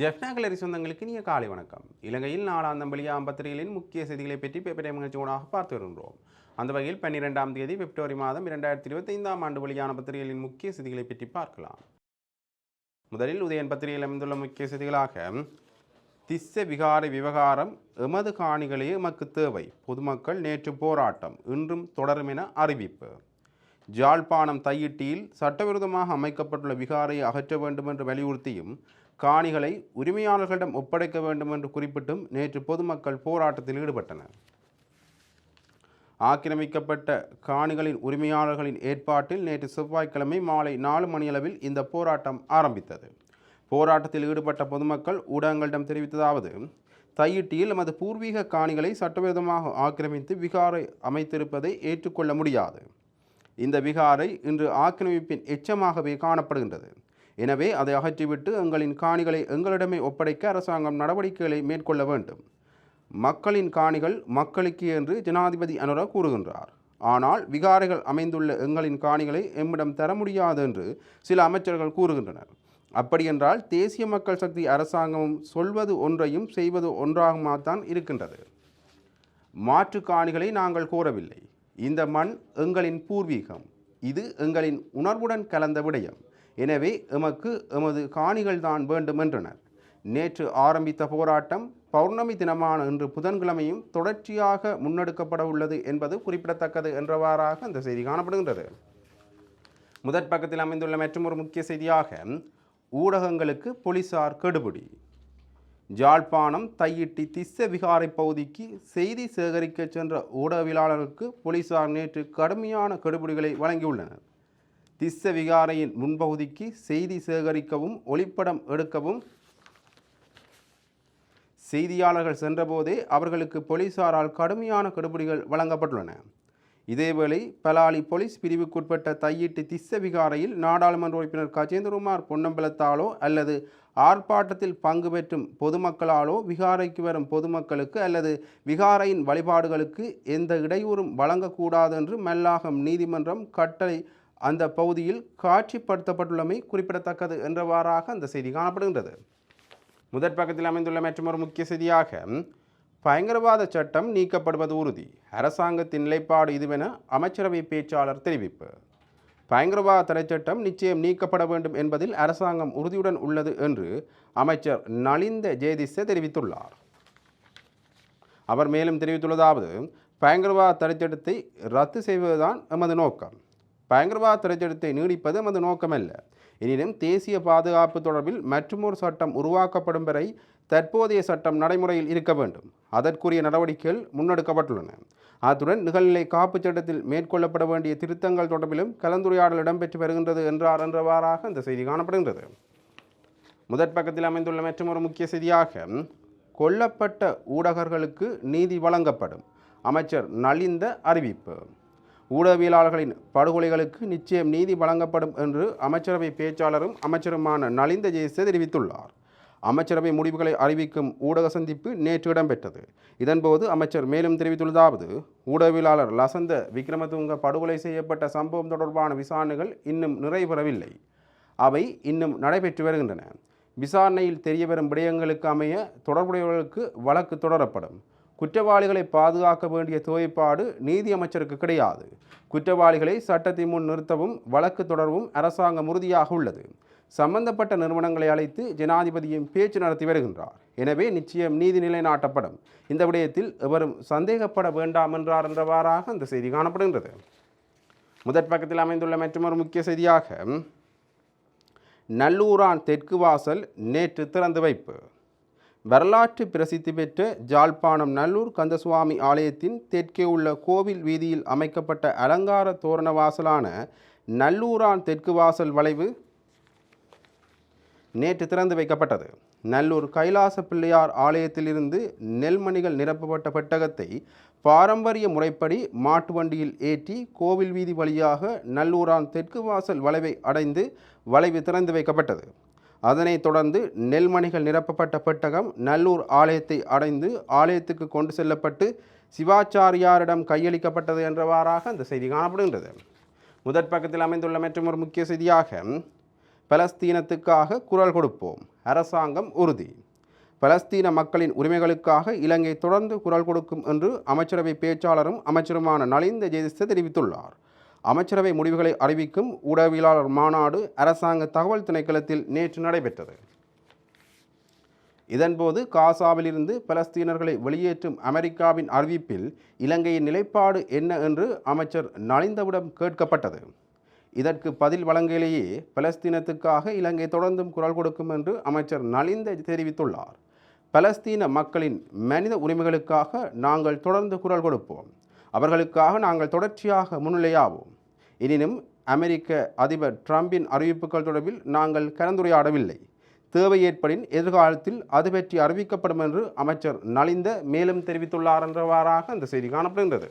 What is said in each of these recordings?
ஜெஃப்னா கலரி சொந்தங்களுக்கு இனிய காலை வணக்கம். இலங்கையில் நாலாம் வெளியாகும் பத்திரிகைகளின் முக்கிய செய்திகளை பற்றி பேப்பர் நிகழ்ச்சியோடாக பார்த்து வருகின்றோம். அந்த வகையில் பன்னிரெண்டாம் தேதி பிப்ரவரி மாதம் இரண்டாயிரத்தி இருபத்தைந்தாம் ஆண்டு வெளியான பத்திரிகைகளின் முக்கிய செய்திகளை பற்றி பார்க்கலாம். முதலில் உதயன் பத்திரிகையில் அமைந்துள்ள முக்கிய செய்திகளாக திஸ்ஸ விகார விவகாரம் எமது காணிகளே எமக்கு தேவை. பொதுமக்கள் நேற்று போராட்டம் இன்றும் தொடரும் என அறிவிப்பு. ஜாழ்ப்பாணம் தையிட்டியில் சட்டவிரோதமாக அமைக்கப்பட்டுள்ள விகாரை அகற்ற வேண்டும் என்று வலியுறுத்தியும் காணிகளை உரிமையாளர்களிடம் ஒப்படைக்க வேண்டும் என்று குறிப்பிட்டும் நேற்று பொதுமக்கள் போராட்டத்தில் ஈடுபட்டனர். ஆக்கிரமிக்கப்பட்ட காணிகளின் உரிமையாளர்களின் ஏற்பாட்டில் நேற்று செவ்வாய்க்கிழமை மாலை நாலு மணியளவில் இந்த போராட்டம் ஆரம்பித்தது. போராட்டத்தில் ஈடுபட்ட பொதுமக்கள் ஊடகங்களிடம் தெரிவித்ததாவது தையிட்டியில் நமது பூர்வீக காணிகளை சட்டவிரோதமாக ஆக்கிரமித்து விகாரை அமைத்திருப்பதை ஏற்றுக்கொள்ள முடியாது. இந்த விகாரை இன்று ஆக்கிரமிப்பின் எச்சமாகவே காணப்படுகின்றது. எனவே அதை அகற்றிவிட்டு எங்களின் காணிகளை எங்களிடமே ஒப்படைக்க அரசாங்கம் நடவடிக்கைகளை மேற்கொள்ள வேண்டும். மக்களின் காணிகள் மக்களுக்கு என்று ஜனாதிபதி அனுர கூறுகின்றார். ஆனால் விகாரைகள் அமைந்துள்ள எங்களின் காணிகளை எம்மிடம் தர முடியாது என்று சில அமைச்சர்கள் கூறுகின்றனர். அப்படியென்றால் தேசிய மக்கள் சக்தி அரசாங்கமும் சொல்வது ஒன்றையும் செய்வது ஒன்றாகமாத்தான் இருக்கின்றது. மாற்று காணிகளை நாங்கள் கோரவில்லை. இந்த மண் எங்களின் பூர்வீகம். இது எங்களின் உணர்வுடன் கலந்த விடயம். எனவே எமக்கு எமது காணிகள் தான் வேண்டுமென்றனர். நேற்று ஆரம்பித்த போராட்டம் பௌர்ணமி தினமான இன்று புதன்கிழமையும் தொடர்ச்சியாக முன்னெடுக்கப்பட உள்ளது என்பது குறிப்பிடத்தக்கது என்றவாறாக இந்த செய்தி காணப்படுகின்றது. முதற் பக்கத்தில் அமைந்துள்ள மற்றொரு முக்கிய செய்தியாக ஊடகங்களுக்கு போலீசார் கெடுபிடி. ஜாழ்ப்பாணம் தையிட்டி திஸ்ஸ விகாரை பகுதிக்கு செய்தி சேகரிக்க சென்ற ஊடகவியலாளர்களுக்கு போலீசார் நேற்று கடுமையான கெடுபிடிகளை வழங்கியுள்ளனர். திஸ்ஸ விகாரையின் முன்பகுதிக்கு செய்தி சேகரிக்கவும் ஒளிப்படம் எடுக்கவும் செய்தியாளர்கள் சென்றபோதே அவர்களுக்கு போலீசாரால் கடுமையான கெடுபிடிகள் வழங்கப்பட்டுள்ளன. இதேவேளை பலாலி போலீஸ் பிரிவுக்குட்பட்ட தையிட்டு திஸ்ஸ விகாரையில் நாடாளுமன்ற உறுப்பினர் கஜேந்திரகுமார் பொன்னம்பலத்தாலோ அல்லது ஆர்ப்பாட்டத்தில் பங்கு பெற்றும் பொதுமக்களாலோ விகாரைக்கு வரும் பொதுமக்களுக்கு அல்லது விகாரையின் வழிபாடுகளுக்கு எந்த இடையூறும் வழங்கக்கூடாது என்று மல்லாகம் நீதிமன்றம் கட்டளை அந்த பகுதியில் காட்சிப்படுத்தப்பட்டுள்ளமை குறிப்பிடத்தக்கது என்றவாறாக அந்த செய்தி காணப்படுகின்றது. முதற் பக்கத்தில் அமைந்துள்ள மற்றொரு முக்கிய செய்தியாக பயங்கரவாத சட்டம் நீக்கப்படுவது உறுதி. அரசாங்கத்தின் நிலைப்பாடு இதுவென அமைச்சரவை பேச்சாளர் தெரிவிப்பு. பயங்கரவாத தடை சட்டம் நிச்சயம் நீக்கப்பட வேண்டும் என்பதில் அரசாங்கம் உறுதியுடன் உள்ளது என்று அமைச்சர் நலிந்த ஜெயதிச தெரிவித்துள்ளார். அவர் மேலும் தெரிவித்துள்ளதாவது பயங்கரவாத தடைச்சட்டத்தை ரத்து செய்வதுதான் எமது நோக்கம். பயங்கரவாத தடைச்சட்டத்தை நீடிப்பது எமது நோக்கமல்ல. எனினும் தேசிய பாதுகாப்பு தொடர்பில் மற்றுமொரு சட்டம் உருவாக்கப்படும் வரை தற்போதைய சட்டம் நடைமுறையில் இருக்க வேண்டும். அதற்குரிய நடவடிக்கைகள் முன்னெடுக்கப்பட்டுள்ளன. அத்துடன் நிகழ்நிலை காப்புச் சட்டத்தில் மேற்கொள்ளப்பட வேண்டிய திருத்தங்கள் தொடர்பிலும் கலந்துரையாடல் இடம்பெற்று வருகின்றது என்றார் என்றவாறாக இந்த செய்தி காணப்படுகின்றது. முதற் பக்கத்தில் அமைந்துள்ள மற்றொரு முக்கிய செய்தியாக கொல்லப்பட்ட ஊடகர்களுக்கு நீதி வழங்கப்படும். அமைச்சர் நலிந்த அறிவிப்பு. ஊடகவியலாளர்களின் படுகொலைகளுக்கு நிச்சயம் நீதி வழங்கப்படும் என்று அமைச்சரவை பேச்சாளரும் அமைச்சருமான நலிந்த ஜெயசே தெரிவித்துள்ளார். அமைச்சரவை முடிவுகளை அறிவிக்கும் ஊடக சந்திப்பு நேற்று இடம்பெற்றது. இதன்போது அமைச்சர் மேலும் தெரிவித்துள்ளதாவது ஊடகவியலாளர் லசந்த விக்ரமதுங்க படுகொலை செய்யப்பட்ட சம்பவம் தொடர்பான விசாரணைகள் இன்னும் நிறைவேறவில்லை. அவை இன்னும் நடைபெற்று வருகின்றன. விசாரணையில் தெரியவரும் விடயங்களுக்கு அமைய தொடர்புடையவர்களுக்கு வழக்கு தொடரப்படும். குற்றவாளிகளை பாதுகாக்க வேண்டிய தேவைப்பாடு நீதி அமைச்சருக்கு கிடையாது. குற்றவாளிகளை சட்டத்தின் முன் நிறுத்தவும் வழக்கு தொடரவும் அரசாங்கம் உறுதியாக உள்ளது. சம்பந்தப்பட்ட நிறுவனங்களை அழைத்து ஜனாதிபதியும் பேச்சு நடத்தி வருகின்றார். எனவே நிச்சயம் நீதி நிலைநாட்டப்படும். இந்த விடயத்தில் எவரும் சந்தேகப்பட வேண்டாம் என்றார் என்றவாறாக அந்த செய்தி காணப்படுகின்றது. முதற் பக்கத்தில் அமைந்துள்ள மற்றொரு முக்கிய செய்தியாக நல்லூரான் தெற்கு வாசல் நேற்று திறந்து வைப்பு. வரலாற்று பிரசித்தி பெற்ற ஜாழ்ப்பாணம் நல்லூர் கந்தசுவாமி ஆலயத்தின் தெற்கே உள்ள கோவில் வீதியில் அமைக்கப்பட்ட அலங்கார தோரண வாசலான நல்லூரான் தெற்கு வாசல் வளைவு நேற்று திறந்து வைக்கப்பட்டது. நல்லூர் கைலாச பிள்ளையார் ஆலயத்திலிருந்து நெல்மணிகள் நிரப்பப்பட்ட பெட்டகத்தை பாரம்பரிய முறைப்படி மாட்டு வண்டியில் ஏற்றி கோவில் வீதி வழியாக நல்லூரான் தெற்கு வாசல் வளைவை அடைந்து வளைவு திறந்து வைக்கப்பட்டது. அதனைத் தொடர்ந்து நெல்மணிகள் நிரப்பப்பட்ட பெட்டகம் நல்லூர் ஆலயத்தை அடைந்து ஆலயத்துக்கு கொண்டு செல்லப்பட்டு சிவாச்சாரியாரிடம் கையளிக்கப்பட்டது என்றவாறாக அந்த செய்தி காணப்படுகின்றது. முதற் பக்கத்தில் அமைந்துள்ள ஒரு முக்கிய செய்தியாக பலஸ்தீனத்துக்காக குரல் கொடுப்போம். அரசாங்கம் உறுதி. பலஸ்தீன மக்களின் உரிமைகளுக்காக இலங்கை தொடர்ந்து குரல் கொடுக்கும் என்று அமைச்சரவை பேச்சாளரும் அமைச்சருமான நலிந்த ஜெயதிச தெரிவித்துள்ளார். அமைச்சரவை முடிவுகளை அறிவிக்கும் ஊடகவியலாளர் மாநாடு அரசாங்க தகவல் திணைக்களத்தில் நேற்று நடைபெற்றது. இதன்போது காசாவிலிருந்து பலஸ்தீனர்களை வெளியேற்றும் அமெரிக்காவின் அறிவிப்பில் இலங்கையின் நிலைப்பாடு என்ன என்று அமைச்சர் நலிந்தவிடம் கேட்கப்பட்டது. இதற்கு பதில் வழங்கையிலேயே பலஸ்தீனத்துக்காக இலங்கை தொடர்ந்தும் குரல் கொடுக்கும் என்று அமைச்சர் நலிந்த தெரிவித்துள்ளார். பலஸ்தீன மக்களின் மனித உரிமைகளுக்காக நாங்கள் தொடர்ந்து குரல் கொடுப்போம். அவர்களுக்காக நாங்கள் தொடர்ச்சியாக முன்னிலையாவோம். எனினும் அமெரிக்க அதிபர் ட்ரம்பின் அறிவிப்புகள் தொடர்பில் நாங்கள் கலந்துரையாடவில்லை. தேவை ஏற்படின் எதிர்காலத்தில் அது பற்றி அறிவிக்கப்படும் என்று அமைச்சர் நலிந்த மேலும் தெரிவித்துள்ளார் என்றவாறாக அந்த செய்தி காணப்படுகின்றது.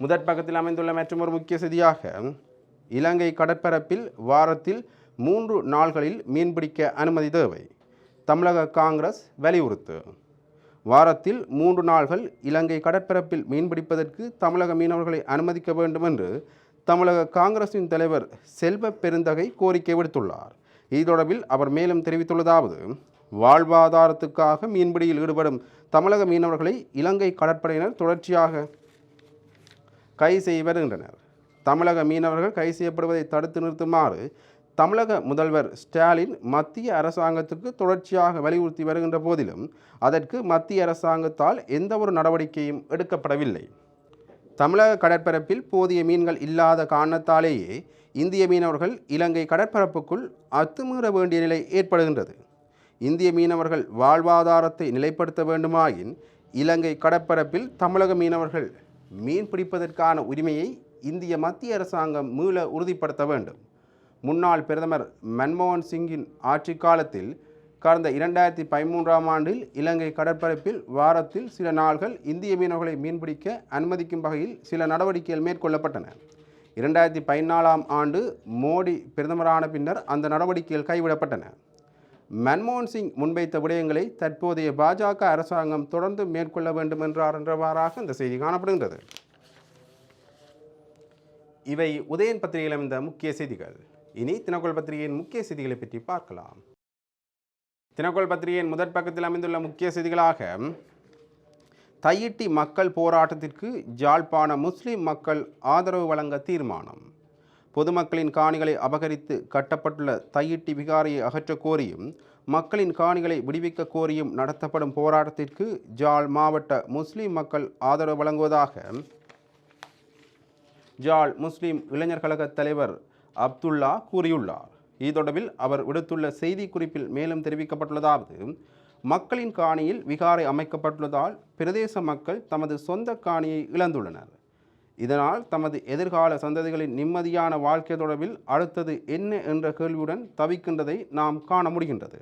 முதற் பக்கத்தில் அமைந்துள்ள மற்றொரு முக்கிய செய்தியாக இலங்கை கடற்பரப்பில் வாரத்தில் மூன்று நாள்களில் மீன்பிடிக்க அனுமதி தேவை. தமிழக காங்கிரஸ் வலியுறுத்து. வாரத்தில் மூன்று நாள்கள் இலங்கை கடற்பரப்பில் மீன்பிடிப்பதற்கு தமிழக மீனவர்களை அனுமதிக்க வேண்டும் என்று தமிழக காங்கிரசின் தலைவர் செல்வ பெருந்தகை கோரிக்கை விடுத்துள்ளார். இது தொடர்பில் அவர் மேலும் தெரிவித்துள்ளதாவது வாழ்வாதாரத்துக்காக மீன்பிடியில் ஈடுபடும் தமிழக மீனவர்களை இலங்கை கடற்படையினர் தொடர்ச்சியாக கைது செய்து வருகின்றனர். தமிழக மீனவர்கள் கைது செய்யப்படுவதை தடுத்து நிறுத்துமாறு தமிழக முதல்வர் ஸ்டாலின் மத்திய அரசாங்கத்துக்கு தொடர்ச்சியாக வலியுறுத்தி வருகின்ற போதிலும் அதற்கு மத்திய அரசாங்கத்தால் எந்த ஒரு நடவடிக்கையும் எடுக்கப்படவில்லை. தமிழக கடற்பரப்பில் போதிய மீன்கள் இல்லாத காரணத்தாலேயே இந்திய மீனவர்கள் இலங்கை கடற்பரப்புக்குள் அத்துமீற வேண்டிய நிலை ஏற்படுகின்றது. இந்திய மீனவர்கள் வாழ்வாதாரத்தை நிலைப்படுத்த வேண்டுமாயின் இலங்கை கடற்பரப்பில் தமிழக மீனவர்கள் மீன் பிடிப்பதற்கான உரிமையை இந்திய மத்திய அரசாங்கம் மீள உறுதிப்படுத்த வேண்டும். முன்னாள் பிரதமர் மன்மோகன் சிங்கின் ஆட்சி காலத்தில் கடந்த இரண்டாயிரத்தி பதிமூன்றாம் ஆண்டில் இலங்கை கடற்பரப்பில் வாரத்தில் சில நாள்கள் இந்திய மீனவர்களை மீன்பிடிக்க அனுமதிக்கும் வகையில் சில நடவடிக்கைகள் மேற்கொள்ளப்பட்டன. இரண்டாயிரத்தி பதினாலாம் ஆண்டு மோடி பிரதமரான பின்னர் அந்த நடவடிக்கைகள் கைவிடப்பட்டன. மன்மோகன் சிங் முன்வைத்த விடயங்களை தற்போதைய பாஜக அரசாங்கம் தொடர்ந்து மேற்கொள்ள வேண்டும் என்றார் என்றவாறாக இந்த செய்தி காணப்படுகின்றது. இவை உதயன் பத்திரிகையில் அமைந்த முக்கிய செய்திகள். இனி தினக்கோள் பத்திரிகையின் முக்கிய செய்திகளை பற்றி பார்க்கலாம். தினக்கோள் பத்திரிகையின் முதற் பக்கத்தில் அமைந்துள்ள முக்கிய செய்திகளாக தையிட்டி மக்கள் போராட்டத்திற்கு ஜாழ்ப்பாண முஸ்லிம் மக்கள் ஆதரவு வழங்க தீர்மானம். பொதுமக்களின் காணிகளை அபகரித்து கட்டப்பட்டுள்ள தையிட்டி விகாரியை அகற்றக் கோரியும் மக்களின் காணிகளை விடுவிக்க கோரியும் நடத்தப்படும் போராட்டத்திற்கு ஜாழ் மாவட்ட முஸ்லிம் மக்கள் ஆதரவு வழங்குவதாக ஜாழ் முஸ்லிம் இளைஞர் கழக தலைவர் அப்துல்லா கூறியுள்ளார். இது தொடர்பில் அவர் விடுத்துள்ள செய்தி குறிப்பில் மேலும் தெரிவிக்கப்பட்டுள்ளதாவது மக்களின் காணியில் விகாரை அமைக்கப்பட்டுள்ளதால் பிரதேச மக்கள் தமது சொந்த காணியை இழந்துள்ளனர். இதனால் தமது எதிர்கால சந்ததிகளின் நிம்மதியான வாழ்க்கை தொடர்பில் அடுத்தது என்ன என்ற கேள்வியுடன் தவிக்கின்றதை நாம் காண முடிகின்றது.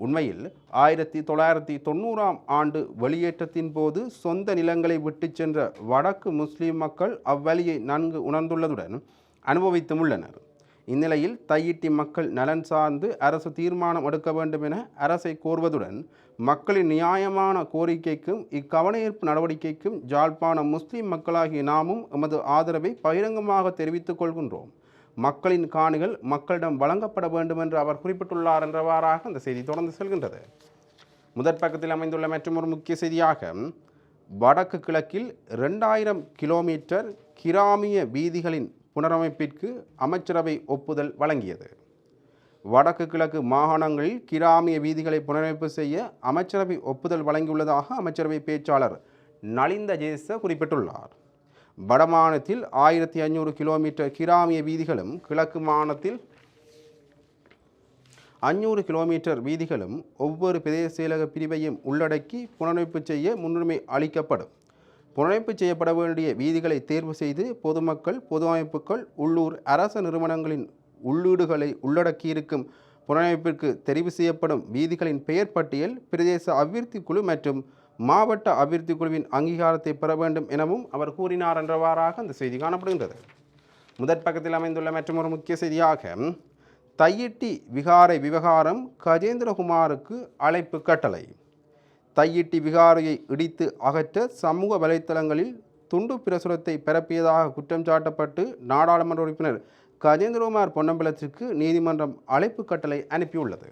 உண்மையில் ஆயிரத்தி தொள்ளாயிரத்தி தொண்ணூறாம் ஆண்டு வெளியேற்றத்தின் போது சொந்த நிலங்களை விட்டுச் சென்ற வடக்கு முஸ்லீம் மக்கள் அவ்வழியை நன்கு உணர்ந்துள்ளதுடன் அனுபவித்தும் உள்ளனர். இந்நிலையில் தையிட்டி மக்கள் நலன் சார்ந்து அரசு தீர்மானம் எடுக்க வேண்டும் என அரசை கோருவதுடன் மக்களின் நியாயமான கோரிக்கைக்கும் இக்கவனஈர்ப்பு நடவடிக்கைக்கும் ஜாழ்ப்பாண முஸ்லிம் மக்களாகிய நாமும் எமது ஆதரவை பகிரங்கமாக தெரிவித்துக் கொள்கின்றோம். மக்களின் காணிகள் மக்களிடம் வழங்கப்பட வேண்டும் என்று அவர் குறிப்பிட்டுள்ளார் என்றவாறாக அந்த செய்தி தொடர்ந்து செல்கின்றது. முதற் பக்கத்தில் அமைந்துள்ள மற்றொரு முக்கிய செய்தியாக வடக்கு கிழக்கில் ரெண்டாயிரம் கிலோமீட்டர் கிராமிய வீதிகளின் புனரமைப்பிற்கு அமைச்சரவை ஒப்புதல் வழங்கியது. வடக்கு கிழக்கு மாகாணங்களில் கிராமிய வீதிகளை புனரமைப்பு செய்ய அமைச்சரவை ஒப்புதல் வழங்கியுள்ளதாக அமைச்சரவை பேச்சாளர் நலிந்த ஜேச குறிப்பிட்டுள்ளார். வடமாநிலத்தில் ஆயிரத்தி ஐநூறு கிலோமீட்டர் கிராமிய வீதிகளும் கிழக்கு மாநிலத்தில் அஞ்சூறு கிலோமீட்டர் வீதிகளும் ஒவ்வொரு பிரதேச செயலக பிரிவையும் உள்ளடக்கி புனரமைப்பு செய்ய முன்னுரிமை அளிக்கப்படும். புனரமைப்பு செய்யப்பட வேண்டிய வீதிகளை தேர்வு செய்து பொதுமக்கள் பொது அமைப்புகள் உள்ளூர் அரச நிறுவனங்களின் உள்ளீடுகளை உள்ளடக்கியிருக்கும் புனரமைப்பிற்கு தெரிவு செய்யப்படும் வீதிகளின் பெயர் பட்டியல் பிரதேச அபிவிருத்தி குழு மற்றும் மாவட்ட அபிவிருத்தி குழுவின் அங்கீகாரத்தை பெற வேண்டும் எனவும் அவர் கூறினார் என்றவாறாக அந்த செய்தி காணப்படுகின்றது. முதற் பக்கத்தில் அமைந்துள்ள மற்றொரு முக்கிய செய்தியாக தையிட்டி விகாரை விவகாரம் கஜேந்திரகுமாருக்கு அழைப்பு கட்டளை. தையிட்டி விகாரையை இடித்து அகற்ற சமூக வலைத்தளங்களில் துண்டு பிரசுரத்தை பரப்பியதாக குற்றம் சாட்டப்பட்டு நாடாளுமன்ற உறுப்பினர் கஜேந்திரகுமார் பொன்னம்பலத்திற்கு நீதிமன்றம் அழைப்பு கட்டளை அனுப்பியுள்ளது.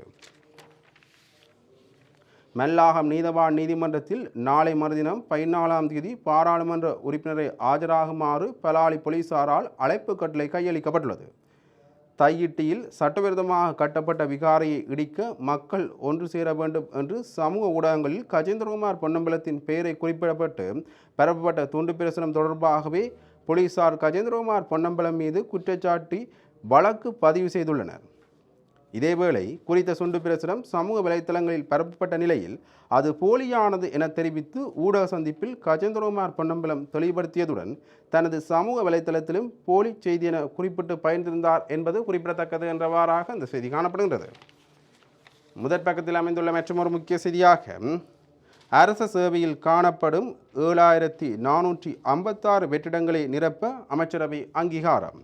மல்லாகம் நீதவான் நீதிமன்றத்தில் நாளை மறுதினம் பதினாலாம் தேதி பாராளுமன்ற உறுப்பினரை ஆஜராகுமாறு பலாலி போலீசாரால் அழைப்பு கட்டளை கையளிக்கப்பட்டுள்ளது. தையிட்டியில் சட்டவிரோதமாக கட்டப்பட்ட விகாரையை இடிக்க மக்கள் ஒன்று சேர வேண்டும் என்று சமூக ஊடகங்களில் கஜேந்திரகுமார் பொன்னம்பலத்தின் பெயரை குறிப்பிடப்பட்டு பரப்பப்பட்ட துண்டு பிரசுரம் தொடர்பாகவே போலீசார் கஜேந்திரகுமார் பொன்னம்பலம் மீது குற்றச்சாட்டி வழக்கு பதிவு செய்துள்ளனர். இதேவேளை குறித்த சுண்டு பிரசுரம் சமூக வலைத்தளங்களில் பரப்பப்பட்ட நிலையில் அது போலியானது என தெரிவித்து ஊடக சந்திப்பில் கஜேந்திரகுமார் பொன்னம்பலம் தெளிவுபடுத்தியதுடன் தனது சமூக வலைத்தளத்திலும் போலி செய்தி என குறிப்பிட்டு பயந்திருந்தார் என்பது குறிப்பிடத்தக்கது என்றவாறாக அந்த செய்தி காணப்படுகின்றது. முதற் பக்கத்தில் அமைந்துள்ள மற்றொரு முக்கிய செய்தியாக அரச சேவையில் காணப்படும் ஏழாயிரத்தி நானூற்றி ஐம்பத்தாறு வெற்றிடங்களை நிரப்ப அமைச்சரவை அங்கீகாரம்.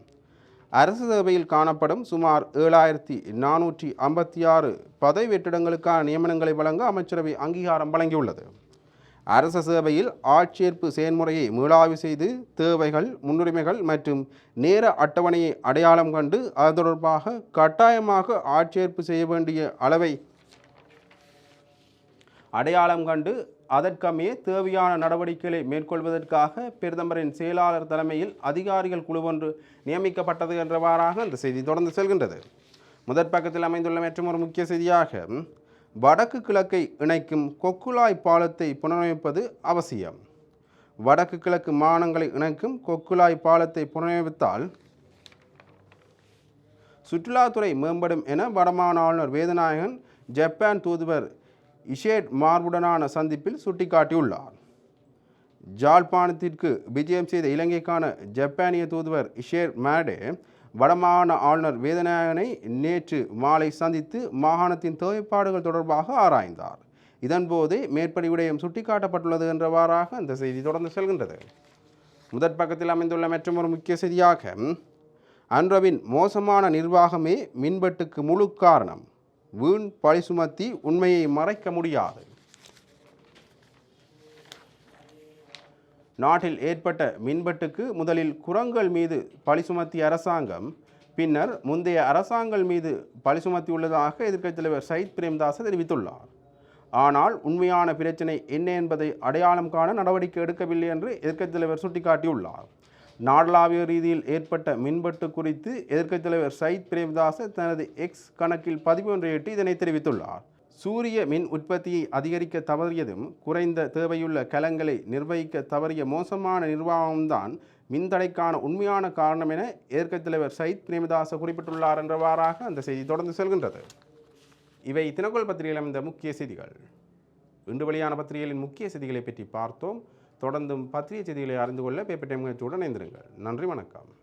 அரசு சேவையில் காணப்படும் சுமார் ஏழாயிரத்தி நானூற்றி ஐம்பத்தி ஆறு பதவி வெற்றிடங்களுக்கான நியமனங்களை வழங்க அமைச்சரவை அங்கீகாரம் வழங்கியுள்ளது. அரச சேவையில் ஆட்சேர்ப்பு செயல்முறையை மீளாய்வு செய்து தேவைகள் முன்னுரிமைகள் மற்றும் நேர அட்டவணையை அடையாளம் கண்டு அது தொடர்பாக கட்டாயமாக ஆட்சேர்ப்பு செய்ய வேண்டிய அளவை அடையாளம் கண்டு அதற்கமைய தேவையான நடவடிக்கைகளை மேற்கொள்வதற்காக பிரதமரின் செயலாளர் தலைமையில் அதிகாரிகள் குழு ஒன்று நியமிக்கப்பட்டது என்றவாறாக அந்த செய்தி தொடர்ந்து செல்கின்றது. முதற் பக்கத்தில் அமைந்துள்ள மற்றும் ஒரு முக்கிய செய்தியாக வடக்கு கிழக்கை இணைக்கும் கொக்குலாய் பாலத்தை புனரமைப்பது அவசியம். வடக்கு கிழக்கு மாநிலங்களை இணைக்கும் கொக்குலாய் பாலத்தை புனரமைத்தால் சுற்றுலாத்துறை மேம்படும் என வடமாநில ஆளுநர் வேதநாயகன் ஜப்பான் தூதுவர் இஷேட் மார்புடனான சந்திப்பில் சுட்டிக்காட்டியுள்ளார். ஜாழ்ப்பாணத்திற்கு விஜயம் செய்த இலங்கைக்கான ஜப்பானிய தூதுவர் இஷேர் மேடே வடமாகாண ஆளுநர் வேதநாயகனை நேற்று மாலை சந்தித்து மாகாணத்தின் தேவைப்பாடுகள் தொடர்பாக ஆராய்ந்தார். இதன்போது மேற்படி விடயம் சுட்டிக்காட்டப்பட்டுள்ளது என்றவாறாக அந்த செய்தி தொடர்ந்து செல்கின்றது. முதற் பக்கத்தில் அமைந்துள்ள மற்றொரு முக்கிய செய்தியாக அன்றவின் மோசமான நிர்வாகமே மின்வெட்டுக்கு முழு காரணம். வீண் பழி சுமத்தி உண்மையை மறைக்க முடியாது. நாட்டில் ஏற்பட்ட மின்பட்டுக்கு முதலில் குரங்கள் மீது பழி சுமத்திய அரசாங்கம் பின்னர் முந்தைய அரசாங்கங்கள் மீது பழி சுமத்தியுள்ளதாக எதிர்க்கட்சித் தலைவர் சயித் பிரேம்தாஸ் தெரிவித்துள்ளார். ஆனால் உண்மையான பிரச்சினை என்ன என்பதை அடையாளம் காண நடவடிக்கை எடுக்கவில்லை என்று எதிர்க்கட்சித் தலைவர் சுட்டிக்காட்டியுள்ளார். நாடளாவிய ரீதியில் ஏற்பட்ட மின்பட்டு குறித்து எதிர்க்கட்சித் தலைவர் சயித் பிரேம்தாஸ் தனது எக்ஸ் கணக்கில் பதிவு ஒன்றையிட்டு இதனை தெரிவித்துள்ளார். சூரிய மின் உற்பத்தியை அதிகரிக்க தவறியதும் குறைந்த தேவையுள்ள கலங்களை நிர்வகிக்க தவறிய மோசமான நிர்வாகம்தான் மின்தடைக்கான உண்மையான காரணம் என எதிர்க்கட்சித் தலைவர் சயித் பிரேமதாச குறிப்பிட்டுள்ளார் என்றவாறாக அந்த செய்தி தொடர்ந்து செல்கின்றது. இவை தினக்கோள் பத்திரிகையில் அமைந்த முக்கிய செய்திகள். இன்று வெளியான பத்திரிகைகளின் முக்கிய செய்திகளை பற்றி பார்த்தோம். தொடர்ந்தும் பத்திரிகை செய்திகளை அறிந்து கொள்ள பேப்பர் டைம் நிகழ்ச்சியுடன் இணைந்திருங்கள். நன்றி வணக்கம்.